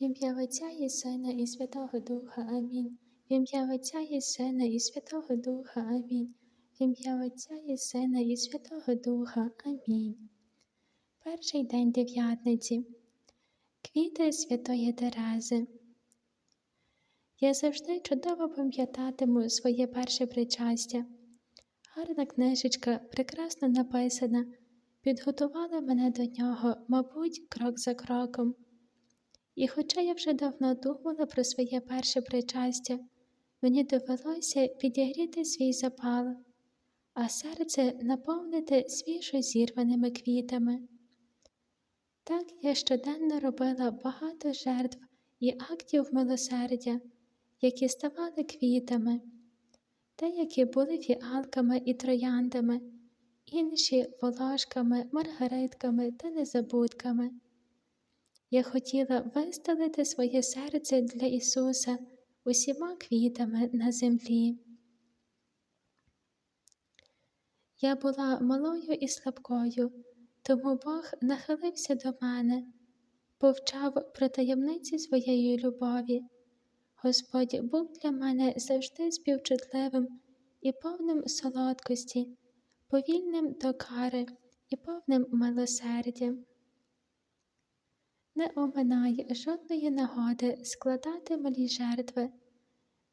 В ім'я Отця і Сина, і Святого Духа. Амінь. В ім'я Отця і Сина, і Святого Духа. Амінь. В ім'я Отця і Сина, і Святого Духа. Амінь. Перший день дев'ятниці. Квіти Святої Терези. Я завжди чудово пам'ятатиму своє перше причастя. Гарна книжечка, прекрасно написана, підготувала мене до нього, мабуть, крок за кроком. І хоча я вже давно думала про своє перше причастя, мені довелося підігріти свій запал, а серце наповнити свіжо зірваними квітами. Так я щоденно робила багато жертв і актів милосердя, які ставали квітами, деякі були фіалками і трояндами, інші волошками, маргаритками та незабудками. Я хотіла виставити своє серце для Ісуса усіма квітами на землі. Я була малою і слабкою, тому Бог нахилився до мене, повчав про таємниці своєї любові. Господь був для мене завжди співчутливим і повним солодкості, повільним до кари і повним милосердям не оминай жодної нагоди складати малі жертви,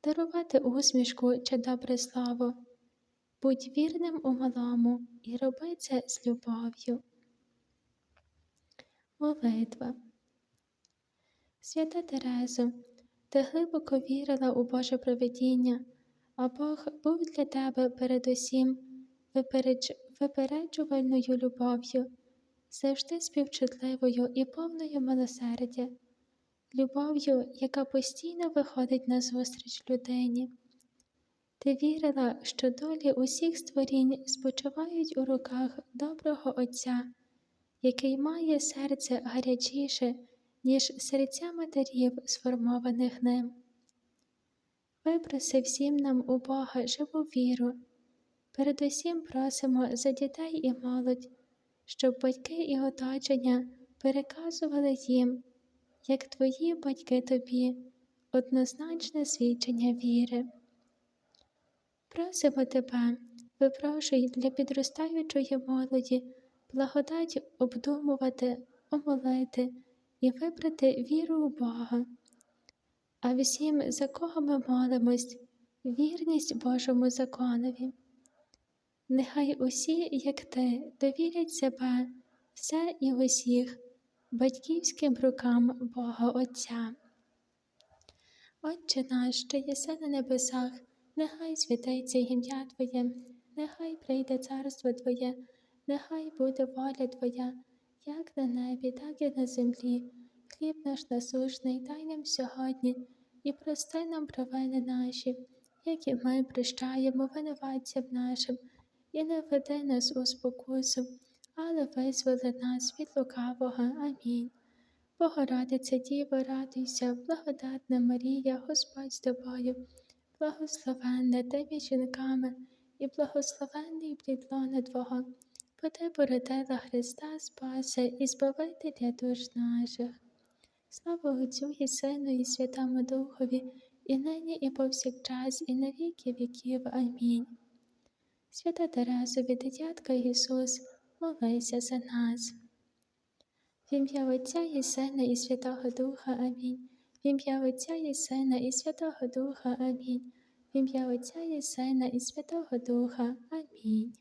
дарувати усмішку чи добре слово, будь вірним у малому і роби це з любов'ю. Молитва. Свята Терезо, ти глибоко вірила у Боже провидіння, а Бог був для тебе передусім випереджувальною любов'ю завжди співчутливою і повною милосердя, любов'ю, яка постійно виходить на зустріч людині. Ти вірила, що долі усіх створінь спочивають у руках доброго Отця, який має серце гарячіше, ніж серця матерів, сформованих ним. Випроси всім нам у Бога живу віру. Передусім просимо за дітей і молодь щоб батьки і оточення переказували їм, як твої батьки тобі, однозначне свідчення віри. Просимо тебе, випрошуй для підростаючої молоді благодать обдумувати, омолити і вибрати віру у Бога. А всім, за кого ми молимось, вірність Божому законові. Нехай усі, як ти, довірять себе, все і усіх, батьківським рукам Бога Отця. Отче наш, що єси на небесах, нехай святиться ім'я Твоє, нехай прийде царство Твоє, нехай буде воля Твоя, як на небі, так і на землі. Хліб наш насушний, дай нам сьогодні і прости нам провини наші, як і ми прощаємо винуватцям нашим і не веди нас у спокусу, але визволи нас від лукавого. Амінь. Богородиця Діво, радуйся, благодатна Марія, Господь з тобою, благословенна ти жінками, і благословенний плідлона Твого, бо ти породила Христа Спаса і Збавителя душ наших. Слава Отцю і Сину, і Святому Духові, і нині, і повсякчас, і на віки віків. Амінь. Свята Терезові, дитятка Ісус, молися за нас. В ім'я Отця і Сина, і Святого Духа Амінь. В ім'я Отця і Сина, і Святого Духа Амінь. В ім'я Отця і Сина, і Святого Духа Амінь.